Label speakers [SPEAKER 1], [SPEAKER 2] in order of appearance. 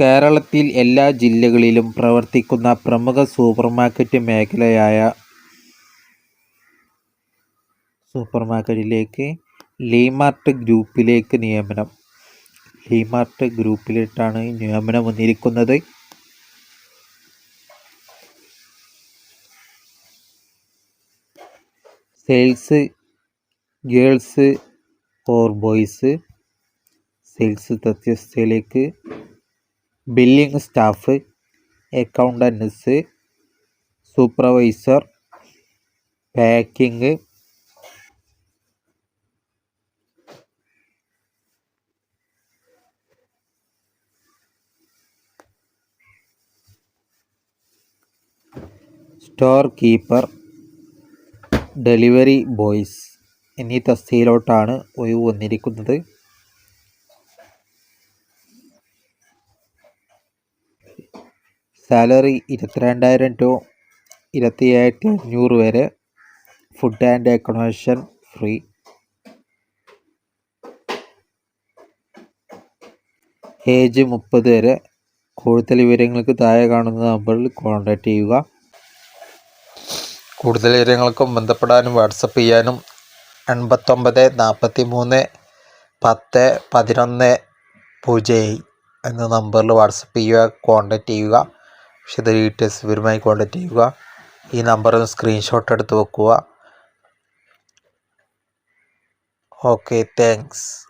[SPEAKER 1] കേരളത്തിൽ എല്ലാ ജില്ലകളിലും പ്രവർത്തിക്കുന്ന പ്രമുഖ സൂപ്പർമാർക്കറ്റ് മേഖലയായ സൂപ്പർമാർക്കറ്റിലേക്ക് ലീമാർട്ട് ഗ്രൂപ്പിലേക്ക് നിയമനം. ലീമാർട്ട് ഗ്രൂപ്പിലിട്ടാണ് നിയമനം വന്നിരിക്കുന്നത്. Sales girls or boys sales തസ്തികയിലേക്ക് billing staff accountants supervisor packing store keeper delivery boys എന്നീ തസ്തിയിലോട്ടാണ് ഒഴിവ് വന്നിരിക്കുന്നത്. സാലറി ഇരുപത്തിരണ്ടായിരം ടു ഇരുപത്തി ഏഴായിരത്തി അഞ്ഞൂറ് വരെ food and accommodation free. Age മുപ്പത് വരെ. കൂടുതൽ വിവരങ്ങൾക്ക് താഴെ കാണുന്ന നമ്പറിൽ കോൺടാക്റ്റ് ചെയ്യുക. കൂടുതൽ വിവരങ്ങൾക്കും ബന്ധപ്പെടാനും വാട്സപ്പ് ചെയ്യാനും എൺപത്തൊമ്പത് നാൽപ്പത്തി മൂന്ന് പത്ത് പതിനൊന്ന് പൂജ്യം എന്ന നമ്പറിൽ വാട്സപ്പ് ചെയ്യുക കോൺടാക്റ്റ് ചെയ്യുക. വിശദ ഡീറ്റെയിൽസ് വിവരമായി കോൺടാക്ട് ചെയ്യുക. ഈ നമ്പറിൽ സ്ക്രീൻഷോട്ട് എടുത്ത് വെക്കുക. Okay thanks